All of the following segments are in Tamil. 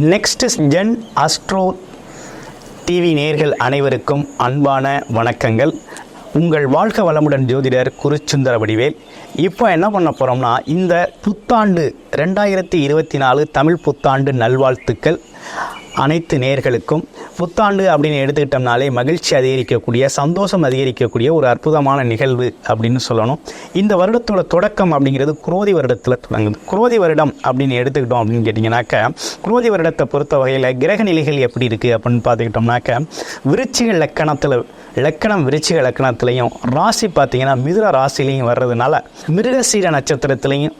நெக்ஸ்ட் ஜென் அஸ்ட்ரோ டிவி நேர்கள் அனைவருக்கும் அன்பான வணக்கங்கள். உங்கள் வாழ்க வளமுடன் ஜோதிடர் குருச்சுந்தர வடிவேல். இப்போ என்ன பண்ண போகிறோம்னா இந்த புத்தாண்டு ரெண்டாயிரத்தி இருபத்தி நாலு தமிழ் புத்தாண்டு நல்வாழ்த்துக்கள். அனைத்து நேர்களுக்கும் புத்தாண்டு அப்படின்னு எடுத்துக்கிட்டோம்னாலே மகிழ்ச்சி அதிகரிக்கக்கூடிய சந்தோஷம் அதிகரிக்கக்கூடிய ஒரு அற்புதமான நிகழ்வு அப்படின்னு சொல்லணும். இந்த வருடத்தோட தொடக்கம் அப்படிங்கிறது குரோதி வருடத்தில் தொடங்குது. குரோதி வருடம் அப்படின்னு எடுத்துக்கிட்டோம் அப்படின்னு கேட்டிங்கனாக்க குரோதி வருடத்தை பொறுத்த வகையில் கிரக நிலைகள் எப்படி இருக்குது அப்படின்னு பார்த்துக்கிட்டோம்னாக்க விருச்சிக லக்கணத்தில் லக்கணம் விருச்சிக லக்கணத்துலையும் ராசி பார்த்தீங்கன்னா மிதுர ராசிலையும் வர்றதுனால மிருகசீர நட்சத்திரத்துலேயும்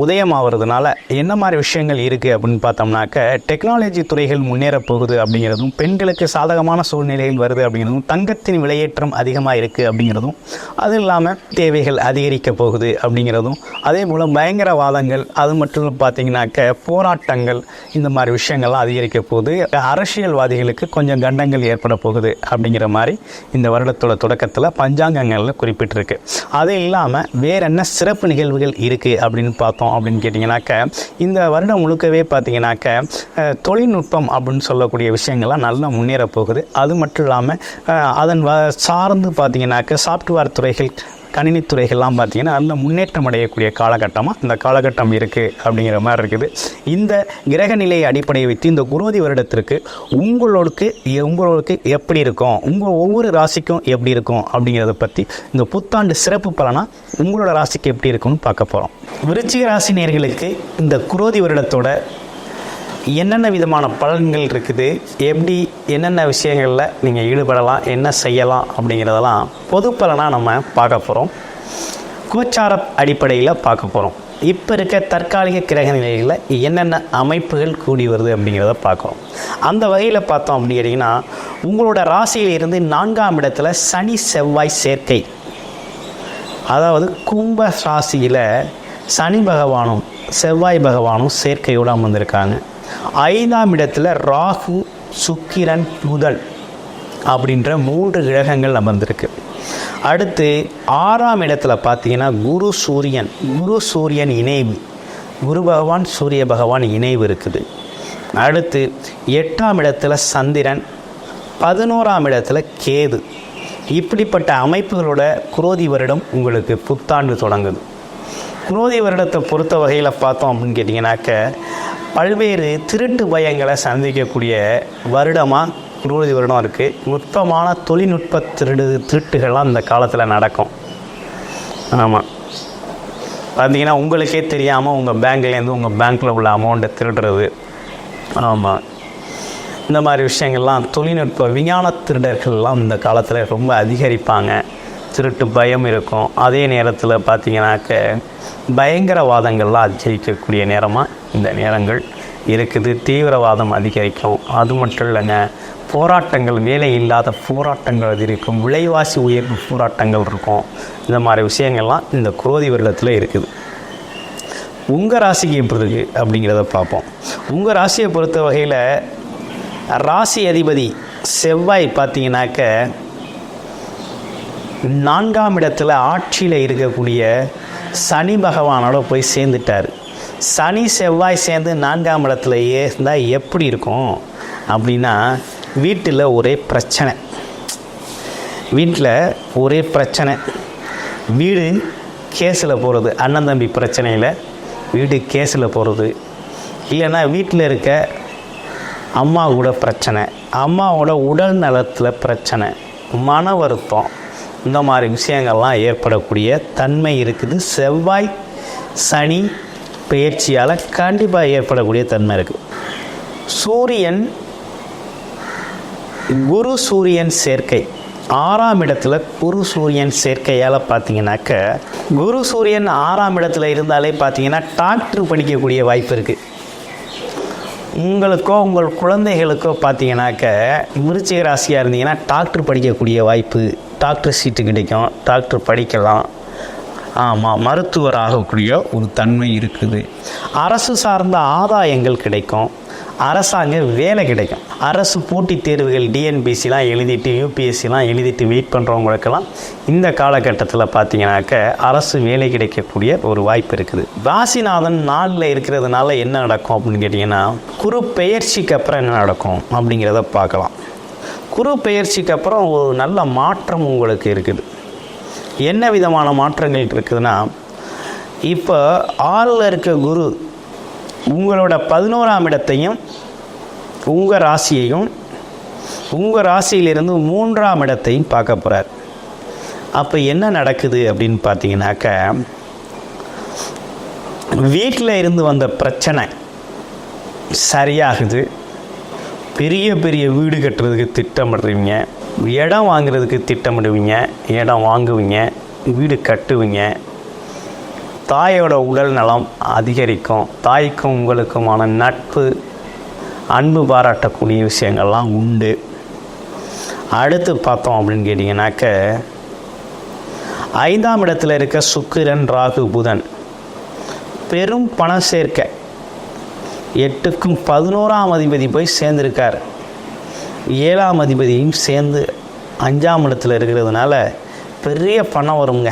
உதயமாகிறதுனால என்ன மாதிரி விஷயங்கள் இருக்குது அப்படின்னு பார்த்தோம்னாக்க டெக்னாலஜி துறைகள் முன்னேற போகுது அப்படிங்கிறதும் பெண்களுக்கு சாதகமான சூழ்நிலைகள் வருது அப்படிங்கிறதும் தங்கத்தின் விலையேற்றம் அதிகமாக இருக்குது அப்படிங்கிறதும் அது இல்லாமல் தேவைகள் அதிகரிக்க போகுது அப்படிங்கிறதும் அதே போல் பயங்கரவாதங்கள் அது மட்டும் பார்த்திங்கனாக்க போராட்டங்கள் இந்த மாதிரி விஷயங்கள்லாம் அதிகரிக்க போகுது. அரசியல்வாதிகளுக்கு கொஞ்சம் கண்டங்கள் ஏற்பட போகுது அப்படிங்கிற மாதிரி இந்த வருடத்தோட தொடக்கத்தில் பஞ்சாங்கங்களில் குறிப்பிட்டிருக்கு. அது இல்லாமல் வேற என்ன சிறப்பு நிகழ்வுகள் இருக்குது அப்படின்னு பார்த்தோம் அப்படின்னு கேட்டிங்கனாக்க இந்த வருடம் முழுக்கவே பார்த்தீங்கன்னாக்க தொழில்நுட்பம் அப்படின்னு சொல்லக்கூடிய விஷயங்கள்லாம் நல்லா முன்னேற போகுது. அது மட்டும் இல்லாமல் அதன் வ சார்ந்து பார்த்தீங்கன்னாக்க சாஃப்ட்வேர் துறைகள் கணினித்துறைகள்லாம் துறைகள்லாம் பார்த்தீங்கன்னா நல்ல முன்னேற்றம் அடையக்கூடிய காலகட்டமாக இந்த காலகட்டம் இருக்குது அப்படிங்கிற மாதிரி இருக்குது. இந்த கிரக நிலையை அடிப்படையை வைத்து இந்த குரோதி வருடத்திற்கு உங்களுக்கு உங்களுக்கு எப்படி இருக்கும்? உங்கள் ஒவ்வொரு ராசிக்கும் எப்படி இருக்கும் அப்படிங்கிறத பற்றி இந்த புத்தாண்டு சிறப்பு பலனாக உங்களோட ராசிக்கு எப்படி இருக்கும்னு பார்க்க போகிறோம் விருச்சிக ராசி நேர்களுக்கு இந்த குரோதி வருடத்தோட என்னென்ன விதமான பலன்கள் இருக்குது? எப்படி என்னென்ன விஷயங்களில் நீங்கள் ஈடுபடலாம்? என்ன செய்யலாம்? அப்படிங்கிறதெல்லாம் பொது பலனாக நம்ம பார்க்க போகிறோம் கோச்சார அடிப்படையில் பார்க்க போகிறோம் இப்போ இருக்க தற்காலிக கிரக நிலைகளில் என்னென்ன அமைப்புகள் கூடி வருது அப்படிங்கிறத பார்க்குறோம். அந்த வகையில் பார்த்தோம் அப்படின்னு கேட்டிங்கன்னா உங்களோட ராசியிலிருந்து நான்காம் இடத்துல சனி செவ்வாய் சேர்க்கை. அதாவது கும்ப ராசியில் சனி பகவானும் செவ்வாய் பகவானும் சேர்க்கையோடு அமர்ந்திருக்காங்க. ஐந்தாம் இடத்துல ராகு சுக்கிரன் புதன் அப்படின்ற மூன்று கிரகங்கள் அமர்ந்திருக்கு. அடுத்து ஆறாம் இடத்துல பார்த்தீங்கன்னா குரு சூரியன் குரு சூரியன் இணைவு குரு பகவான் சூரிய பகவான் இணைவு இருக்குது. அடுத்து எட்டாம் இடத்துல சந்திரன் பதினோராம் இடத்துல கேது. இப்படிப்பட்ட அமைப்புகளோட குரோதி வருடம் உங்களுக்கு புத்தாண்டு தொடங்குது. நூதி வருடத்தை பொறுத்த வகையில் பார்த்தோம் அப்படின்னு கேட்டிங்கனாக்க பல்வேறு திருட்டு பயங்களை சந்திக்கக்கூடிய வருடமாக நூதி வருடம் இருக்குது நுட்பமான தொழில்நுட்ப திருடு திருட்டுகள்லாம் இந்த காலத்தில் நடக்கும். ஆமாம் பார்த்தீங்கன்னா உங்களுக்கே தெரியாமல் உங்கள் பேங்க்லேருந்து உங்கள் பேங்க்கில் உள்ள அமௌண்ட்டை திருடுறது. ஆமாம் இந்த மாதிரி விஷயங்கள்லாம் தொழில்நுட்ப விஞ்ஞான திருடர்கள்லாம் இந்த காலத்தில் ரொம்ப அதிகரிப்பாங்க. திருட்டு பயம் இருக்கும். அதே நேரத்தில் பார்த்திங்கனாக்க பயங்கரவாதங்கள்லாம் அதிகரிக்கக்கூடிய நேரமாக இந்த நேரங்கள் இருக்குது. தீவிரவாதம் அதிகரிக்கும். அது மட்டும் இல்லைங்க போராட்டங்கள் வேலை இல்லாத போராட்டங்கள் அது இருக்கும். விலைவாசி உயர்வு போராட்டங்கள் இருக்கும். இந்த மாதிரி விஷயங்கள்லாம் இந்த குரோதி வருடத்தில் இருக்குது. உங்கள் ராசிக்கு எப்படி இருக்குது அப்படிங்கிறத பார்ப்போம். உங்கள் ராசியை பொறுத்த வகையில் ராசி அதிபதி செவ்வாய் பார்த்தீங்கன்னாக்க நான்காம் இடத்துல ஆட்சியில் இருக்கக்கூடிய சனி பகவானோட போய் சேர்ந்துட்டார். சனி செவ்வாய் சேர்ந்து நான்காம் இடத்துல இருந்தால் எப்படி இருக்கும்? அப்படின்னா வீட்டில் ஒரே பிரச்சனை. வீட்டில் ஒரே பிரச்சனை. வீடு கேஸில் போகிறது அண்ணன் தம்பி பிரச்சனையில் வீடு கேஸில் போகிறது இல்லைன்னா வீட்டில் இருக்க அம்மா கூட பிரச்சனை அம்மாவோட உடல் நலத்தில் பிரச்சனை மன வருத்தம் இந்த மாதிரி விஷயங்கள்லாம் ஏற்படக்கூடிய தன்மை இருக்குது. செவ்வாய் சனி பயிற்சியால் கண்டிப்பாக ஏற்படக்கூடிய தன்மை இருக்குது சூரியன் குரு சூரியன் சேர்க்கை. ஆறாம் இடத்துல குரு சூரியன் சேர்க்கையால் பார்த்தீங்கன்னாக்க குரு சூரியன் ஆறாம் இடத்துல இருந்தாலே பார்த்தீங்கன்னா டாக்டர் படிக்கக்கூடிய வாய்ப்பு இருக்குது உங்களுக்கோ உங்கள் குழந்தைகளுக்கோ பார்த்தீங்கன்னாக்க விருச்சிக ராசியாக இருந்தீங்கன்னா டாக்டர் படிக்கக்கூடிய வாய்ப்பு டாக்டர் சீட்டு கிடைக்கும் டாக்டர் படிக்கலாம். ஆமாம் மருத்துவர் ஆகக்கூடிய ஒரு தன்மை இருக்குது. அரசு சார்ந்த ஆதாயங்கள் கிடைக்கும். அரசாங்க வேலை கிடைக்கும். அரசு போட்டித் தேர்வுகள் டிஎன்பிசிலாம் எழுதிட்டு யூபிஎஸ்சிலாம் எழுதிட்டு வெயிட் பண்ணுறவங்களுக்கெல்லாம் இந்த காலகட்டத்தில் பார்த்தீங்கன்னாக்க அரசு வேலை கிடைக்கக்கூடிய ஒரு வாய்ப்பு இருக்குது. வாசிநாதன் நாளில் இருக்கிறதுனால என்ன நடக்கும் அப்படின்னு கேட்டிங்கன்னா குறு பெயர்ச்சிக்கு அப்புறம் என்ன நடக்கும் அப்படிங்கிறத பார்க்கலாம். குரு பெயர்ச்சிக்கு அப்புறம் ஒரு நல்ல மாற்றம் உங்களுக்கு இருக்குது. என்ன விதமான மாற்றங்கள் இருக்குதுன்னா இப்போ ஆறில் இருக்க குரு உங்களோட பதினோராம் இடத்தையும் உங்கள் ராசியையும் உங்கள் ராசியிலிருந்து மூன்றாம் இடத்தையும் பார்க்க போகிறார் அப்போ என்ன நடக்குது அப்படின்னு பார்த்தீங்கன்னாக்க வீட்டில் இருந்து வந்த பிரச்சனை சரியாகுது பெரிய பெரிய வீடு கட்டுறதுக்கு திட்டமிடுறீங்க. இடம் வாங்குறதுக்கு திட்டமிடுவீங்க. இடம் வாங்குவீங்க. வீடு கட்டுவீங்க. தாயோட உடல் நலம் அதிகரிக்கும். தாய்க்கும் உங்களுக்குமான நட்பு அன்பு பாராட்டக்கூடிய விஷயங்கள்லாம் உண்டு. அடுத்து பார்த்தோம் அப்படின்னு கேட்டிங்கனாக்க ஐந்தாம் இடத்துல இருக்க சுக்கிரன் ராகு புதன். பெரும் பணம் சேர்க்கை. எட்டுக்கும் பதினோராம் அதிபதி போய் சேர்ந்துருக்கார். ஏழாம் அதிபதியும் சேர்ந்து அஞ்சாம் இடத்துல இருக்கிறதுனால பெரிய பணம் வருங்க.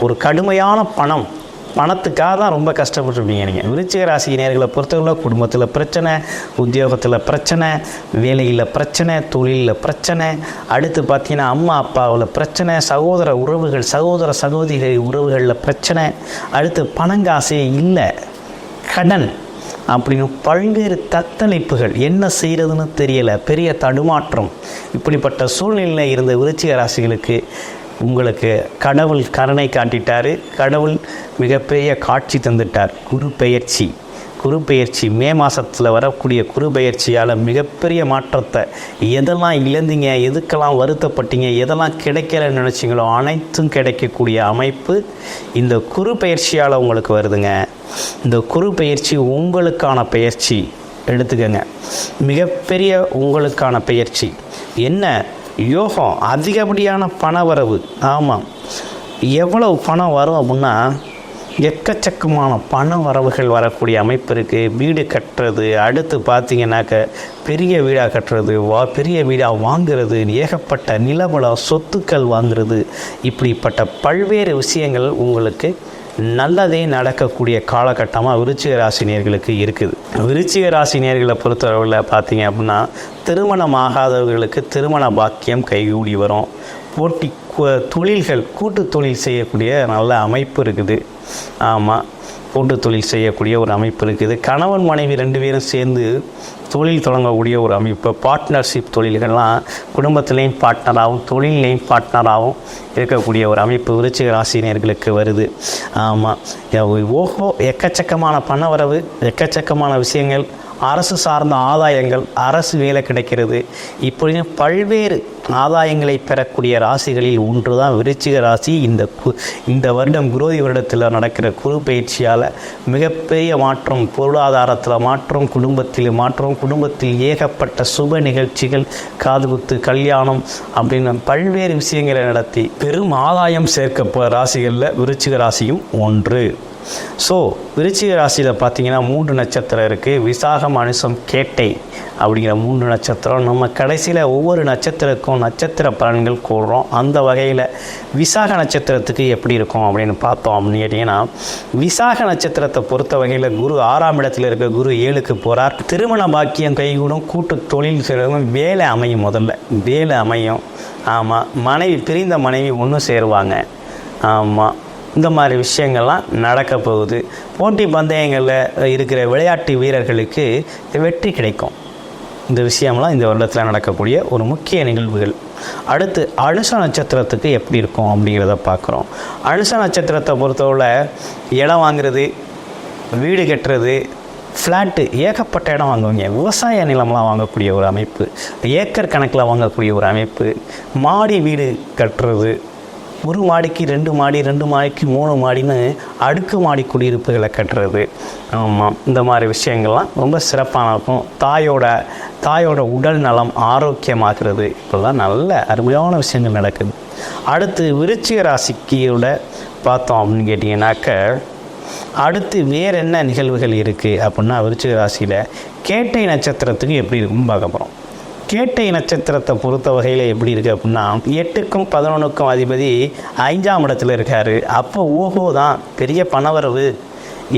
ஒரு கடுமையான பணம். பணத்துக்காக தான் ரொம்ப கஷ்டப்பட்டுருப்பீங்க நீங்கள் விருச்சிக ராசி நேர்களை பொறுத்தவரை குடும்பத்தில் பிரச்சனை உத்தியோகத்தில் பிரச்சனை வேலையில் பிரச்சனை தொழிலில் பிரச்சனை அடுத்து பார்த்தீங்கன்னா அம்மா அப்பாவில் பிரச்சனை சகோதர உறவுகள் சகோதர சகோதரி உறவுகளில் பிரச்சனை அடுத்து பணங்காசே இல்லை. கடன். அப்படின்னு பல்வேறு தத்தளிப்புகள் என்ன செய்கிறதுன்னு தெரியலை. பெரிய தடுமாற்றம். இப்படிப்பட்ட சூழ்நிலையில் இருந்த விருச்சிக ராசிகளுக்கு உங்களுக்கு கடவுள் கருணை காட்டிட்டார். கடவுள் மிகப்பெரிய காட்சி தந்துட்டார். குரு பெயர்ச்சி. குரு பெயர்ச்சி மே மாதத்தில் வரக்கூடிய குரு பெயர்ச்சியால் மிகப்பெரிய மாற்றத்தை எதெல்லாம் இழந்தீங்க எதுக்கெல்லாம் வருத்தப்பட்டீங்க எதெல்லாம் கிடைக்கலன்னு நினச்சிங்களோ அனைத்தும் கிடைக்கக்கூடிய அமைப்பு இந்த குரு பெயர்ச்சியால் உங்களுக்கு வருதுங்க. இந்த குரு பயிற்சி உங்களுக்கான பயிற்சி எடுத்துக்கங்க. மிகப்பெரிய உங்களுக்கான பயிற்சி என்ன? யோகம் அதிகப்படியான பண வரவு ஆமாம் எவ்வளவு பணம் வரும் அப்படின்னா எக்கச்சக்கமான பண வரவுகள் வரக்கூடிய அமைப்பு இருக்குது வீடு கட்டுறது அடுத்து பார்த்தீங்கன்னாக்க பெரிய வீடாக கட்டுறது வா பெரிய வீடாக வாங்குறது ஏகப்பட்ட நிலவள சொத்துக்கள் வாங்குறது இப்படிப்பட்ட பல்வேறு விஷயங்கள் உங்களுக்கு நல்லதே நடக்கக்கூடிய காலகட்டமாக விருச்சிக ராசினியர்களுக்கு இருக்குது. விருச்சிக ராசினியர்களை பொறுத்தளவில் பார்த்தீங்க அப்படின்னா திருமணம் ஆகாதவர்களுக்கு திருமண பாக்கியம் கைகூடி வரும். போட்டி தொழில்கள் கூட்டு தொழில் செய்யக்கூடிய நல்ல அமைப்பு இருக்குது. ஆமாம் கூட்டு தொழில் செய்யக்கூடிய ஒரு அமைப்பு இருக்குது. கணவன் மனைவி ரெண்டு பேரும் சேர்ந்து தொழில் தொடங்கக்கூடிய ஒரு அமைப்பு. பார்ட்னர்ஷிப் தொழில்கள்லாம் குடும்பத்துலேயும் பார்ட்னராகவும் தொழிலையும் பார்ட்னராகவும் இருக்கக்கூடிய ஒரு அமைப்பு. விருச்சிக ராசினியர்களுக்கு வருது. ஆமாம் ஓஹோ எக்கச்சக்கமான பண வரவு எக்கச்சக்கமான விஷயங்கள். அரசு சார்ந்த ஆதாயங்கள் அரசு வேலை கிடைக்கிறது. இப்படி பல்வேறு ஆதாயங்களை பெறக்கூடிய ராசிகளில் ஒன்று தான் விருச்சிக ராசி. இந்த கு இந்த வருடம் குரோதி வருடத்தில் நடக்கிற குரு பயிற்சியால் மிகப்பெரிய மாற்றம் பொருளாதாரத்தில் மாற்றம் குடும்பத்தில் மாற்றம் குடும்பத்தில் ஏகப்பட்ட சுப நிகழ்ச்சிகள் காதுகுத்து கல்யாணம் அப்படின்னு பல்வேறு விஷயங்களை நடத்தி பெரும் ஆதாயம் சேர்க்க ராசிகளில் விருச்சிக ராசியும் ஒன்று. ஸோ விருச்சிக ராசியில் பார்த்தீங்கன்னா மூன்று நட்சத்திரம் இருக்குது விசாகம் அனுசம் கேட்டை அப்படிங்கிற மூன்று நட்சத்திரம். நம்ம கடைசியில் ஒவ்வொரு நட்சத்திரக்கும் நட்சத்திர பலன்கள் கூடுறோம். அந்த வகையில் விசாக நட்சத்திரத்துக்கு எப்படி இருக்கும் அப்படின்னு பார்த்தோம் அப்படின்னு கேட்டிங்கன்னா விசாக நட்சத்திரத்தை பொறுத்த வகையில் குரு ஆறாம் இடத்துல இருக்க குரு ஏழுக்கு போகிறார் திருமண பாக்கியம் கைகூடும். கூட்டு தொழில் செய்கிறவங்க வேலை அமையும் முதல்ல. வேலை அமையும். ஆமாம் மனைவி பிரிந்த மனைவி ஒன்று சேருவாங்க. ஆமாம் இந்த மாதிரி விஷயங்கள்லாம் நடக்க போகுது. போட்டி பந்தயங்களில் இருக்கிற விளையாட்டு வீரர்களுக்கு வெற்றி கிடைக்கும். இந்த விஷயம்லாம் இந்த வருடத்தில் நடக்கக்கூடிய ஒரு முக்கிய நிகழ்வுகள். அடுத்து அனுச நட்சத்திரத்துக்கு எப்படி இருக்கும் அப்படிங்கிறத பார்க்குறோம். அனுச நட்சத்திரத்தை பொறுத்தவரை இடம் வாங்குறது வீடு கட்டுறது ஃப்ளாட்டு ஏகப்பட்ட இடம் வாங்குவீங்க. விவசாய நிலம்லாம் வாங்கக்கூடிய ஒரு அமைப்பு. ஏக்கர் கணக்கில் வாங்கக்கூடிய ஒரு அமைப்பு. மாடி வீடு கட்டுறது ஒரு மாடிக்கு ரெண்டு மாடி ரெண்டு மாடிக்கு மூணு மாடின்னு அடுக்கு மாடி குடியிருப்புகளை கட்டுறது. ஆமாம் இந்த மாதிரி விஷயங்கள்லாம் ரொம்ப சிறப்பான இருக்கும் தாயோட தாயோட உடல் நலம் ஆரோக்கியமாகிறது இப்போல்லாம் நல்ல அருமையான விஷயங்கள் நடக்குது. அடுத்து விருச்சிக ராசிக்கியோட பார்த்தோம் அப்படின்னு கேட்டிங்கனாக்க அடுத்து வேறு என்ன நிகழ்வுகள் இருக்குது அப்படின்னா விருச்சிக ராசியில் கேட்டை நட்சத்திரத்துக்கு எப்படி இருக்குன்னு பார்க்க போகிறோம் கேட்டை நட்சத்திரத்தை பொறுத்த வகையில் எப்படி இருக்குது அப்படின்னா எட்டுக்கும் பதினொன்றுக்கும் அதிபதி ஐந்தாம் இடத்துல இருக்கார். அப்போ ஓஹோ தான் பெரிய பணவரவு.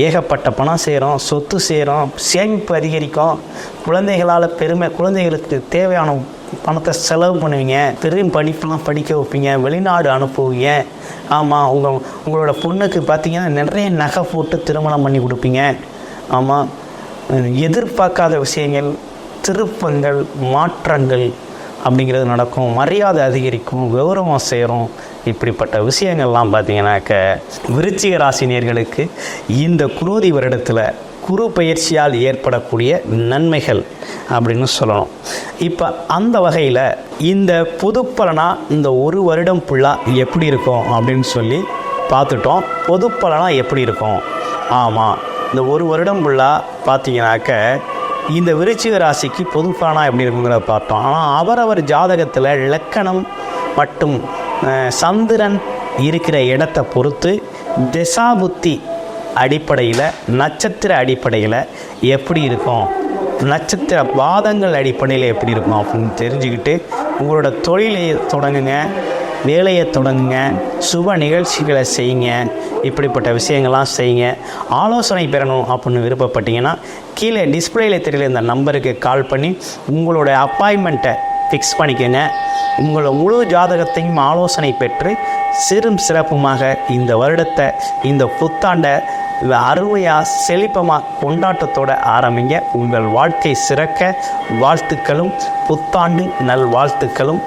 ஏகப்பட்ட பணம் சேரும் சொத்து சேரும் சேமிப்பு அதிகரிக்கும். குழந்தைகளால் பெருமை குழந்தைகளுக்கு தேவையான பணத்தை செலவு பண்ணுவீங்க பெரிய படிப்பெல்லாம் படிக்க வைப்பீங்க வெளிநாடு அனுப்புவீங்க. ஆமாம் உங்கள் உங்களோட பொண்ணுக்கு பார்த்தீங்கன்னா நிறைய நகை போட்டு திருமணம் பண்ணி கொடுப்பீங்க. ஆமாம் எதிர்பார்க்காத விஷயங்கள் திருப்பங்கள் மாற்றங்கள் அப்படிங்கிறது நடக்கும். மரியாதை அதிகரிக்கும் கௌரவம் சேரும். இப்படிப்பட்ட விஷயங்கள்லாம் பார்த்தீங்கன்னாக்க விருச்சிக ராசினியர்களுக்கு இந்த குரோதி வருடத்தில் குரு பயிற்சியால் ஏற்படக்கூடிய நன்மைகள் அப்படின்னு சொல்லணும். இப்போ அந்த வகையில் இந்த பொதுப்பலனாக இந்த ஒரு வருடம் ஃபுல்லாக எப்படி இருக்கும் அப்படின்னு சொல்லி பார்த்துட்டோம். பொதுப்பலனாக எப்படி இருக்கும்? ஆமாம் இந்த ஒரு வருடம் ஃபுல்லாக பார்த்தீங்கன்னாக்க இந்த விருச்சிக ராசிக்கு பொதுப்பலனாக எப்படி இருக்குங்கிறத பார்த்தோம். ஆனால் அவரவர் ஜாதகத்தில் லக்கணம் மற்றும் சந்திரன் இருக்கிற இடத்தை பொறுத்து திசாபுத்தி அடிப்படையில் நட்சத்திர அடிப்படையில் எப்படி இருக்கும்? நட்சத்திர பாதங்கள் அடிப்படையில் எப்படி இருக்கும் அப்படின்னு தெரிஞ்சுக்கிட்டு உங்களோட தொழிலை தொடங்குங்க வேலையை தொடங்குங்க சுப நிகழ்ச்சிகளை செய்யுங்க இப்படிப்பட்ட விஷயங்கள்லாம் செய்யுங்க. ஆலோசனை பெறணும் அப்படின்னு விருப்பப்பட்டீங்கன்னா கீழே டிஸ்பிளேயில் தெரியல இந்த நம்பருக்கு கால் பண்ணி உங்களோட அப்பாயின்மெண்ட்டை ஃபிக்ஸ் பண்ணிக்கோங்க. உங்களோட முழு ஜாதகத்தையும் ஆலோசனை பெற்று சிறும் சிறப்புமாக இந்த வருடத்தை இந்த புத்தாண்டை அருமையாக செழிப்பமாக கொண்டாட்டத்தோட ஆரம்பிங்க. உங்கள் வாழ்க்கை சிறக்க வாழ்த்துக்களும் புத்தாண்டு நல் வாழ்த்துக்களும்